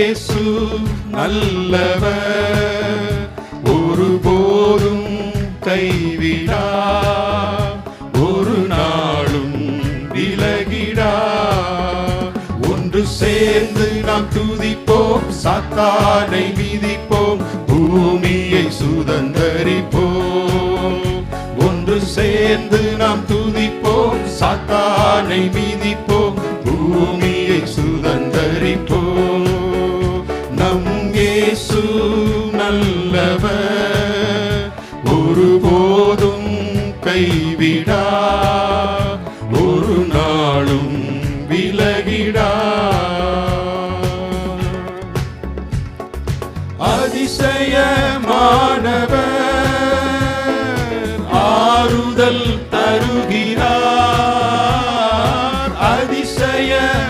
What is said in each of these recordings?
இயேசு நல்லவர். ஒருபோதும் கைவிடா. ஒரு நாளும் விலகிடா. ஒன்று சேர்ந்து நாம் துதிப்போம் சத்தானை விதிப்போம் பூமியை சுதந்தரிப்போம். ஒன்று சேர்ந்து நாம் துதிப்போம் சத்தானை விதிப்போம் பூமியை சுதந்தரிப்போம். இயேசு நல்லவர். ஒருபோதும் கைவிடா ஒரு நாளும் விலகிடா. அதிசயமானவர் ஆறுதல் தருகிறார். அதிசயமானவர்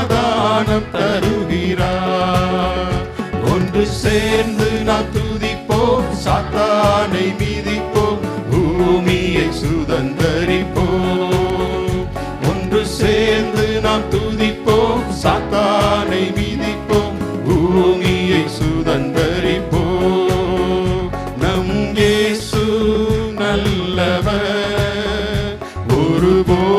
சமாதானம் தருகிறார். ஒன்று சேர்ந்து நாம் துதிப்போம் சாத்தானை மீதிப்போம் பூமியை சுதந்தரிப்போம். ஒன்று சேர்ந்து நாம் துதிப்போம் சாத்தானை மீதிப்போம் பூமியை சுதந்தரிப்போம். நம் இயேசு நல்லவர் ஒருபோதும்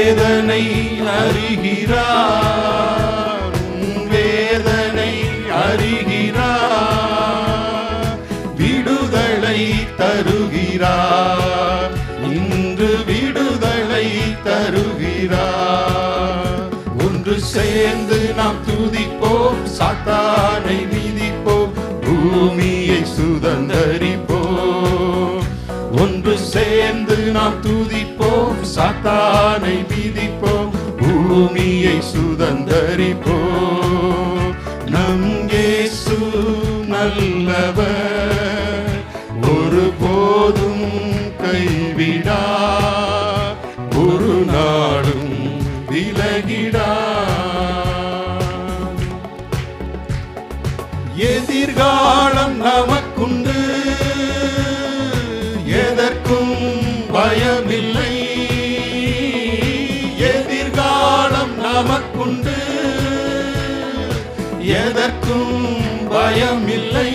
வேதனை அறிகிறார். உன் வேதனை அறிகிறார். விடுதலை தருகிறார். இன்று விடுதலை தருகிறார். ஒன்று சேர்ந்து நாம் துதிப்போம் சாத்தானை மிதிப்போம் பூமியை சுதந்தரிப்போம். ஒன்று சேர்ந்து நாம் துதிப்போம் சாத்தானை விதிப்போம் பூமியை சுதந்தரிப்போம். நம் இயேசு நல்லவர் ஒருபோதும் கைவிடா எதற்கும் பயமில்லை.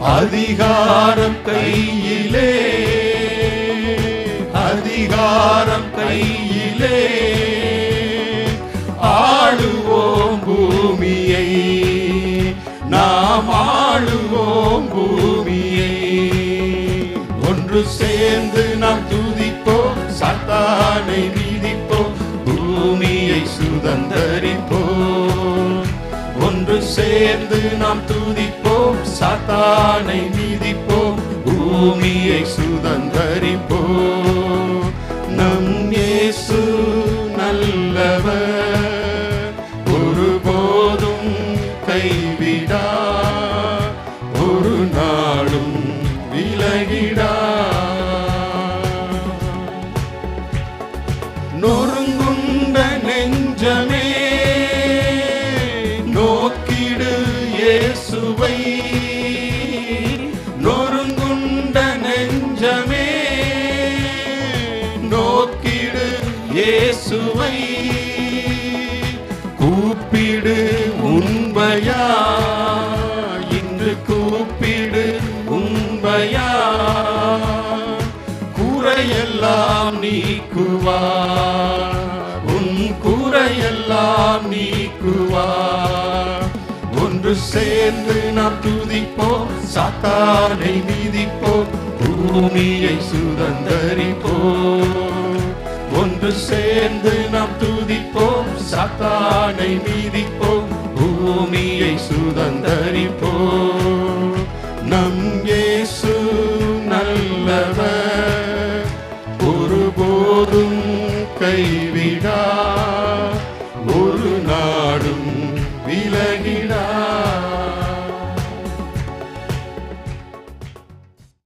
அதிகாரம் கையிலே அதிகாரம் கையிலே. ஆளுவோம் பூமியை நாம் ஆளுவோம் பூமியை. ஒன்று சேர்ந்து நாம் துதிப்போம் சத்தானை நீ சேர்ந்து நாம் துதிப்போம். சாத்தானை மீதிப்போம். பூமியை சுதந்தரிப்போம். நோக்கிடு இயேசுவை. நொறுங்குண்ட நெஞ்சமே. நோக்கிடு இயேசுவை. கூப்பிடு உண்மையா இன்று கூப்பிடு உண்மையா குறையெல்லாம் நீக்குவா உன் ஒன்று சேர்ந்து நாம் துதிப்போம். சாத்தானை மீதிப்போம். பூமியை சுதந்தரிப்போம். ஒன்று சேர்ந்து நாம் துதிப்போம். சாத்தானை மீதிப்போம். பூமியை சுதந்தரிப்போம். நம் இயேசு நல்லவர். ஒருபோதும் கைவிடா